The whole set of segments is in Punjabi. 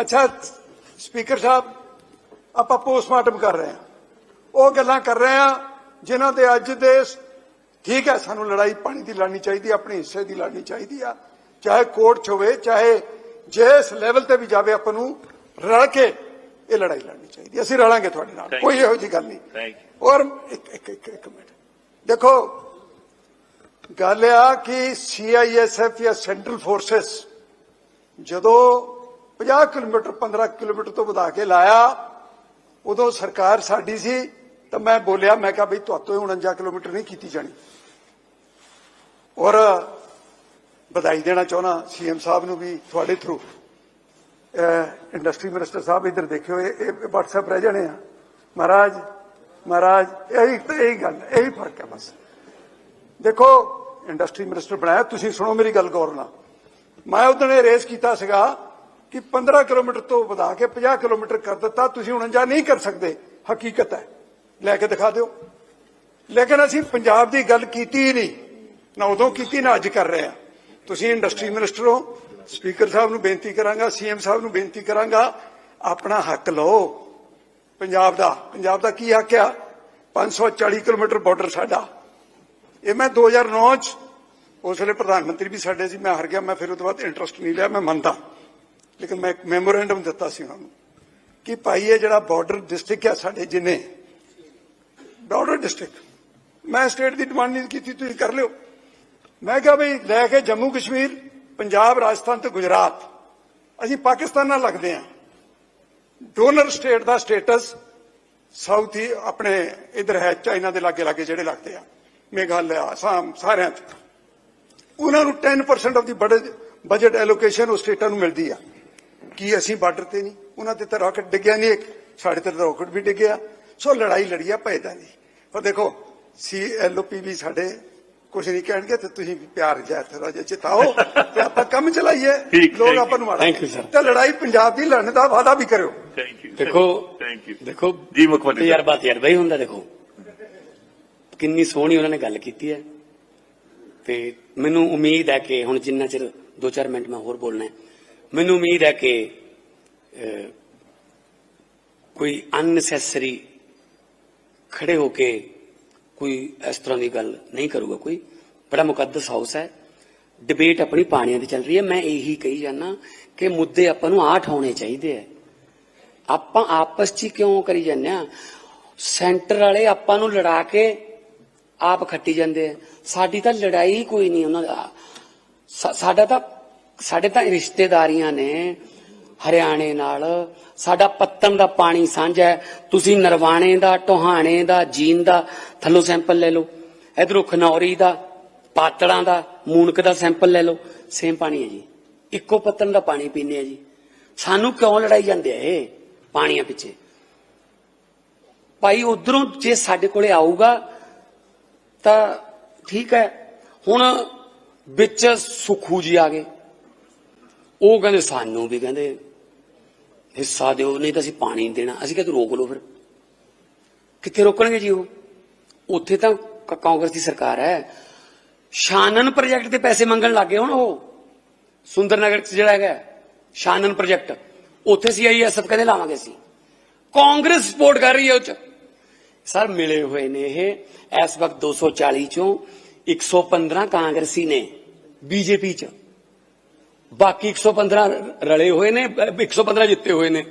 ਅੱਛਾ ਸਪੀਕਰ ਸਾਹਿਬ ਆਪਾਂ ਪੋਸਟਮਾਰਟਮ ਕਰ ਰਹੇ ਹਾਂ। ਉਹ ਗੱਲਾਂ ਕਰ ਰਹੇ ਹਾਂ ਜਿਨ੍ਹਾਂ ਦੇ ਅੱਜ ਦੇ ਠੀਕ ਹੈ ਸਾਨੂੰ ਲੜਾਈ ਪਾਣੀ ਦੀ ਲੜਨੀ ਚਾਹੀਦੀ ਆਪਣੇ ਹਿੱਸੇ ਦੀ ਲੜਨੀ ਚਾਹੀਦੀ ਆ। ਚਾਹੇ ਕੋਰਟ 'ਚ ਹੋਵੇ ਚਾਹੇ ਜਿਸ ਲੈਵਲ ਤੇ ਵੀ ਜਾਵੇ ਆਪਾਂ ਨੂੰ ਰਲ ਕੇ ਇਹ ਲੜਾਈ ਲੜਨੀ ਚਾਹੀਦੀ। ਅਸੀਂ ਰਲਾਂਗੇ ਤੁਹਾਡੇ ਨਾਲ ਕੋਈ ਇਹੋ ਜਿਹੀ ਗੱਲ ਨਹੀਂ। ਔਰ ਇੱਕ ਇੱਕ ਇੱਕ ਇੱਕ ਮਿੰਟ। ਦੇਖੋ ਗੱਲ ਆ ਕਿ ਸੀਆਈਐਸਐਫ ਜਾਂ ਸੈਂਟਰਲ ਫੋਰਸਸ ਜਦੋਂ 50 ਕਿਲੋਮੀਟਰ 15 ਕਿਲੋਮੀਟਰ ਤੋਂ ਵਧਾ ਕੇ ਲਾਇਆ। ਉਦੋਂ ਸਰਕਾਰ ਸਾਡੀ ਸੀ, ਤਾਂ ਮੈਂ ਬੋਲਿਆ, ਮੈਂ ਕਿਹਾ ਬਈ ਤੁਹਾਤੋਂ ਇਹ 49 ਕਿਲੋਮੀਟਰ ਨਹੀਂ ਕੀਤੀ ਜਾਣੀ। ਔਰ ਵਧਾਈ ਦੇਣਾ ਚਾਹੁੰਦਾ ਸੀਐਮ ਸਾਹਿਬ ਨੂੰ ਵੀ ਤੁਹਾਡੇ ਥਰੂ ਇੰਡਸਟਰੀ ਮਿਨਿਸਟਰ ਸਾਹਿਬ ਇੱਧਰ ਦੇਖਿਓ, ਇਹ WhatsApp ਰਹਿ ਜਾਣੇ ਆ। ਮਹਾਰਾਜ ਮਹਾਰਾਜ, ਇਹੀ ਇਹੀ ਗੱਲ, ਇਹੀ ਫ਼ਰਕ ਹੈ ਬਸ। ਦੇਖੋ ਇੰਡਸਟਰੀ ਮਿਨਿਸਟਰ ਬਣਾਇਆ, ਤੁਸੀਂ ਸੁਣੋ ਮੇਰੀ ਗੱਲ ਗੌਰ ਨਾਲ। ਮੈਂ ਉਦੋਂ ਇਹ ਰੇਸ ਕੀਤਾ ਸੀਗਾ ਕਿ 15 ਕਿਲੋਮੀਟਰ ਤੋਂ ਵਧਾ ਕੇ 50 ਕਿਲੋਮੀਟਰ ਕਰ ਦਿੱਤਾ, ਤੁਸੀਂ 49 ਨਹੀਂ ਕਰ ਸਕਦੇ। ਹਕੀਕਤ ਹੈ। ਲੈ ਕੇ ਦਿਖਾ ਦਿਓ। ਲੇਕਿਨ ਅਸੀਂ ਪੰਜਾਬ ਦੀ ਗੱਲ ਕੀਤੀ ਹੀ ਨਹੀਂ। ਨਾ ਉਦੋਂ ਕੀਤੀ, ਨਾ ਅੱਜ ਕਰ ਰਹੇ ਹਾਂ। ਤੁਸੀਂ ਇੰਡਸਟਰੀ ਮਿਨਿਸਟਰ ਹੋ। ਸਪੀਕਰ ਸਾਹਿਬ ਨੂੰ ਬੇਨਤੀ ਕਰਾਂਗਾ, ਸੀਐਮ ਸਾਹਿਬ ਨੂੰ ਬੇਨਤੀ ਕਰਾਂਗਾ, ਆਪਣਾ ਹੱਕ ਲਓ। ਪੰਜਾਬ ਦਾ ਪੰਜਾਬ ਦਾ ਕੀ ਹੱਕ ਆ? 540 ਕਿਲੋਮੀਟਰ ਬਾਰਡਰ ਸਾਡਾ। ਇਹ ਮੈਂ 2009 ਚ, ਉਸ ਵੇਲੇ ਪ੍ਰਧਾਨ ਮੰਤਰੀ ਵੀ ਸਾਡੇ ਸੀ, ਮੈਂ ਹਾਰ ਗਿਆ, ਮੈਂ ਫਿਰ ਉਹ ਤੋਂ ਬਾਅਦ ਇੰਟਰਸਟ ਨਹੀਂ ਲਿਆ, ਮੈਂ ਮੰਨਦਾ। ਲੇਕਿਨ ਮੈਂ ਇੱਕ ਮੈਮੋਰੈਂਡਮ ਦਿੱਤਾ ਸੀ ਉਹਨਾਂ ਨੂੰ ਕਿ ਭਾਈ ਇਹ ਜਿਹੜਾ ਬਾਰਡਰ ਡਿਸਟ੍ਰਿਕਟ ਆ ਸਾਡੇ ਜਿੰਨੇ ਬਾਰਡਰ ਡਿਸਟ੍ਰਿਕਟ ਮੈਂ ਸਟੇਟ ਦੀ ਡਿਮਾਂਡ ਨਹੀਂ ਕੀਤੀ, ਤੁਸੀਂ ਕਰ ਲਿਓ। ਮੈਂ ਕਿਹਾ ਬਈ ਲੈ ਕੇ ਜੰਮੂ ਕਸ਼ਮੀਰ, ਪੰਜਾਬ, ਰਾਜਸਥਾਨ ਤੇ ਗੁਜਰਾਤ, ਅਸੀਂ ਪਾਕਿਸਤਾਨ ਨਾਲ ਲੱਗਦੇ ਹਾਂ। ਡੋਨਰ ਸਟੇਟ ਦਾ ਸਟੇਟਸ ਸਾਊਥ ਹੀ ਆਪਣੇ ਇਧਰ ਹੈ, ਚਾਈਨਾ ਦੇ ਲਾਗੇ ਲਾਗੇ ਜਿਹੜੇ ਲੱਗਦੇ ਆ, ਮੇਘਾਲਿਆ, ਆਸਾਮ, ਸਾਰਿਆਂ 'ਚ। ਉਹਨਾਂ ਨੂੰ 10% ਆਫ ਦੀ ਬਜਟ ਐਲੋਕੇਸ਼ਨ ਉਹ ਸਟੇਟਾਂ ਨੂੰ ਮਿਲਦੀ ਆ। ਕੀ ਅਸੀਂ ਬਾਰਡਰ ਤੇ ਨਹੀਂ? ਉਹਨਾਂ ਤੇ ਤਾਂ ਰਾਕਟ ਡਿੱਗਿਆ ਨਹੀਂ ਇੱਕ। ਸਾਡੇ ਤੇ ਰਾਕਟ ਵੀ ਡਿੱਗਿਆ। ਸੋ ਲੜਾਈ ਲੜੀਆ ਪੈਦਾ ਨਹੀਂ। ਪਰ ਦੇਖੋ ਸੀ ਐਲਓਪੀ ਵੀ ਸਾਡੇ ਕੁਝ ਨਹੀਂ ਕਹਿਣਗੇ ਤੇ ਤੁਸੀਂ ਵੀ ਪਿਆਰ ਜਿਹਾ ਥੋੜਾ ਜਿਹਾ ਚਿਤਾਓ ਤੇ ਆਪਾਂ ਕੰਮ ਚਲਾਈਏ। ਲੋਕ. ਆਪਾਂ ਨੂੰ ਮਾੜਾ Thank you, sir. ਤੇ ਲੜਾਈ ਪੰਜਾਬ ਦੀ ਲੜਨ ਦਾ ਵਾਅਦਾ ਵੀ ਕਰਿਓ। ਥੈਂਕ ਯੂ ਦੇਖੋ ਥੈਂਕ ਯੂ ਦੇਖੋ ਜੀ ਮੁੱਖ ਮੰਤਰੀ ਤਜਰਬਾ ਹੀ ਹੁੰਦਾ ਦੇਖੋ। ਕਿੰਨੀ ਸੋਹਣੀ ਉਹਨਾਂ ਨੇ ਗੱਲ ਕੀਤੀ ਹੈ। ਤੇ ਮੈਨੂੰ ਉਮੀਦ ਹੈ ਕਿ ਹੁਣ ਜਿੰਨਾ ਚਿਰ 2-4 ਮਿੰਟ ਮੈਂ ਹੋਰ ਬੋਲਣਾ ਹੈ ਮੈਨੂੰ ਉਮੀਦ ਹੈ ਕਿ ਕੋਈ ਅਨਨੈਸੈਸਰੀ ਖੜੇ ਹੋ ਕੇ ਕੋਈ ਇਸ ਤਰ੍ਹਾਂ ਦੀ ਗੱਲ ਨਹੀਂ ਕਰੂਗਾ ਕੋਈ। ਬੜਾ ਮੁਕੱਦਸ ਹਾਊਸ ਹੈ। ਡਿਬੇਟ ਆਪਣੀ ਪਾਣੀਆਂ ਦੀ ਚੱਲ ਰਹੀ ਹੈ। ਮੈਂ ਇਹੀ ਕਹੀ ਜਾਂਦਾ ਕਿ ਮੁੱਦੇ ਆਪਾਂ ਨੂੰ ਆਠ ਹੋਣੇ ਚਾਹੀਦੇ ਆ ਆਪਾਂ ਆਪਸ 'ਚ ਹੀ ਕਿਉਂ ਕਰੀ ਜਾਂਦੇ ਆ ਸੈਂਟਰ ਵਾਲੇ ਆਪਾਂ ਨੂੰ ਲੜਾ ਕੇ ਆਪ ਖੱਟੀ ਜਾਂਦੇ ਆ ਸਾਡੀ ਤਾਂ ਲੜਾਈ ਕੋਈ ਨਹੀਂ ਉਹਨਾਂ ਦਾ। ਸਾਡਾ ਤਾਂ ਸਾਡੇ ਤਾਂ ਰਿਸ਼ਤੇਦਾਰੀਆਂ ਨੇ ਹਰਿਆਣੇ ਨਾਲ। ਸਾਡਾ ਪੱਤਨ ਦਾ ਪਾਣੀ ਸਾਂਝਾ ਹੈ। ਤੁਸੀਂ ਨਰਵਾਣੇ ਦਾ, ਟੋਹਾਣੇ ਦਾ ਜੀਨ ਦਾ ਥੱਲੋਂ ਸੈਂਪਲ ਲੈ ਲਓ। ਇਧਰੋਂ ਖਨੌਰੀ ਦਾ ਪਾਤੜਾਂ ਦਾ, ਮੂਨਕ ਦਾ ਸੈਂਪਲ ਲੈ ਲਓ। ਸੇਮ ਪਾਣੀ ਹੈ ਜੀ। ਇੱਕੋ ਪੱਤਨ ਦਾ ਪਾਣੀ ਪੀਂਦੇ ਆ ਜੀ। ਸਾਨੂੰ ਕਿਉਂ ਲੜਾਈ ਜਾਂਦੇ ਆ ਇਹ ਪਾਣੀਆਂ ਪਿੱਛੇ? ਭਾਈ, ਉਧਰੋਂ ਜੇ ਸਾਡੇ ਕੋਲੇ ਆਊਗਾ, ਤਾਂ ਠੀਕ ਹੈ। ਹੁਣ ਵਿੱਚ ਸੁਖੂ ਜੀ ਆ ਗਏ। ਉਹ ਕਹਿੰਦੇ, ਸਾਨੂੰ ਵੀ ਕਹਿੰਦੇ, ਹਿੱਸਾ ਦਿਓ, ਨਹੀਂ ਤਾਂ ਅਸੀਂ ਪਾਣੀ ਨਹੀਂ ਦੇਣਾ। ਅਸੀਂ ਕਹਿੰਦੇ ਰੋਕ ਲਓ ਫਿਰ। ਕਿੱਥੇ ਰੋਕਣਗੇ ਜੀ ਉਹ? ਉੱਥੇ ਤਾਂ ਕਾਂਗਰਸ ਦੀ ਸਰਕਾਰ ਹੈ। ਸ਼ਾਨਨ ਪ੍ਰੋਜੈਕਟ ਦੇ ਪੈਸੇ ਮੰਗਣ ਲੱਗੇ ਹੁਣ ਉਹ। ਸੁੰਦਰਨਗਰ ਚ ਜਿਹੜਾ ਹੈਗਾ ਸ਼ਾਨਨ ਪ੍ਰੋਜੈਕਟ ਉੱਥੇ ਸੀਆਈਐਸਐਫ ਕਹਿੰਦੇ ਲਾਵਾਂਗੇ ਅਸੀਂ। ਕਾਂਗਰਸ ਸਪੋਰਟ ਕਰ ਰਹੀ ਹੈ ਉਹ ਚ। ਸਰ, ਮਿਲੇ ਹੋਏ ਨੇ ਇਹ। ਇਸ ਵਕਤ 240 ਚੋਂ 115 ਕਾਂਗਰਸੀ ਨੇ, ਬੀਜੇਪੀ ਚ। ਬਾਕੀ 115 ਰਲੇ ਹੋਏ ਨੇ ਅਹ 115 ਜਿੱਤੇ ਹੋਏ ਨੇ।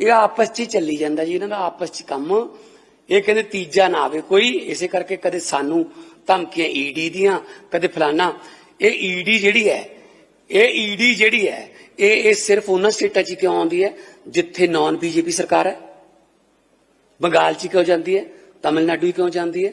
ਇਹ ਆਪਸ ਚ ਹੀ ਚੱਲੀ ਜਾਂਦਾ ਜੀ, ਇਹਨਾਂ ਦਾ ਆਪਸ ਚ ਕੰਮ। ਇਹ ਕਹਿੰਦੇ ਤੀਜਾ ਨਾ ਆਵੇ ਕੋਈ, ਇਸੇ ਕਰਕੇ ਕਦੇ ਸਾਨੂੰ ਧਮਕੀਆਂ ਈਡੀ ਦੀਆਂ, ਕਦੇ ਫਲਾਨਾ। ਇਹ ਈਡੀ ਜਿਹੜੀ ਹੈ, ਇਹ ਈਡੀ ਜਿਹੜੀ ਹੈ, ਇਹ ਇਹ ਸਿਰਫ ਉਹਨਾਂ ਸਟੇਟਾਂ 'ਚ ਹੀ ਕਿਉਂ ਆਉਂਦੀ ਹੈ, ਜਿੱਥੇ ਨਾਨ ਬੀਜੇਪੀ ਸਰਕਾਰ ਹੈ? ਬੰਗਾਲ 'ਚ ਕਿਉਂ ਜਾਂਦੀ ਹੈ? ਤਮਿਲਨਾਡੂ ਕਿਉਂ ਜਾਂਦੀ ਹੈ?